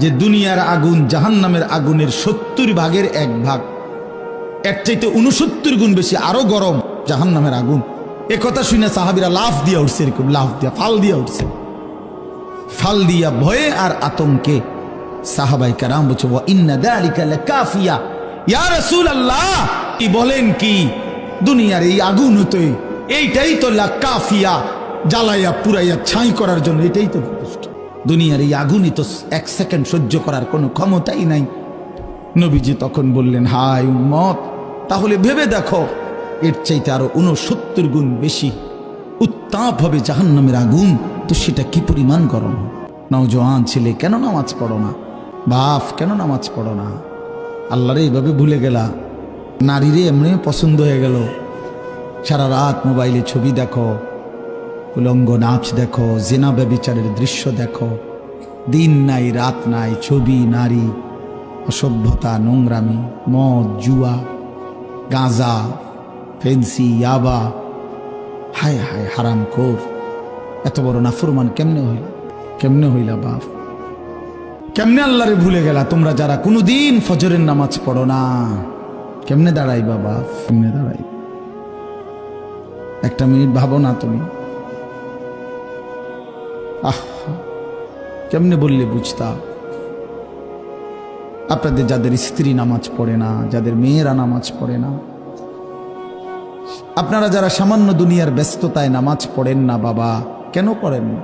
যে দুনিয়ার আগুন জাহান্নামের আগুনের সত্তর ভাগের এক ভাগ। এর চাইতে উনসত্তর গুণ বেশি আরও গরম জাহান্নামের আগুন। এ কথা শুনে সাহাবিরা লাফ দিয়া উঠছে, এরকম লাফ দিয়া, ফাল দিয়া উঠছে। ফাল দিয়া ভয়ে আর আতঙ্কে সাহাবাই কারাম বলছে, "ওয়া ইন্না লাকাফিয়া। ইয়া রাসূলুল্লাহ, কি বলেন কি? দুনিয়ার এই আগুন হতে এইটাই তো লাকাফিয়া, জ্বালাইয়া, পুরাইয়া, ছাই করার জন্য, এটাই তো যথেষ্ট। দুনিয়ার এই আগুনই তো এক সেকেন্ড সহ্য করার কোনো ক্ষমতাই নাই। নবীজি তখন বললেন হাই উম্মত, তাহলে ভেবে দেখো, এর চাইতে আরও উনসত্তর গুণ বেশি উত্তাপ হবে জাহান্নামের আগুন। তো সেটা কি পরিমাণ গরম? নওজোয়ান ছেলে, কেন নামাজ পড়ো না? বাপ, কেন নামাজ পড়ো না? আল্লাহরে এইভাবে ভুলে গেলা। নারীরে এমনি পছন্দ হয়ে গেল। সারা রাত মোবাইলে ছবি দেখো উলঙ্গ নাচ দেখো, জেনা ব্যবিচারের দৃশ্য দেখো। দিন নাই, রাত নাই, ছবি, নারী, অসভ্যতা, নোংরামি, মদ, জুয়া, গাঁজা, ফেন্সি, ইয়াবা। হায় হায়, হারাম খোর, এত বড় নাফরমান কেমনে হইল? কেমনে হইলা বাপ? কেমনে আল্লাহরে ভুলে গেলা তোমরা যারা কোনোদিন ফজরের নামাজ পড়ো না? কেমনে দাঁড়াই বাবা কেমনে দাঁড়াই একটা মিনিট ভাবো না তুমি। আহ, কেমনে বললে বুঝতা? আপনাদের যাদের স্ত্রী নামাজ পড়ে না, যাদের মেয়েরা নামাজ পড়ে না, আপনারা যারা সামান্য দুনিয়ার ব্যস্ততায় নামাজ পড়েন না বাবা, কেন পড়েন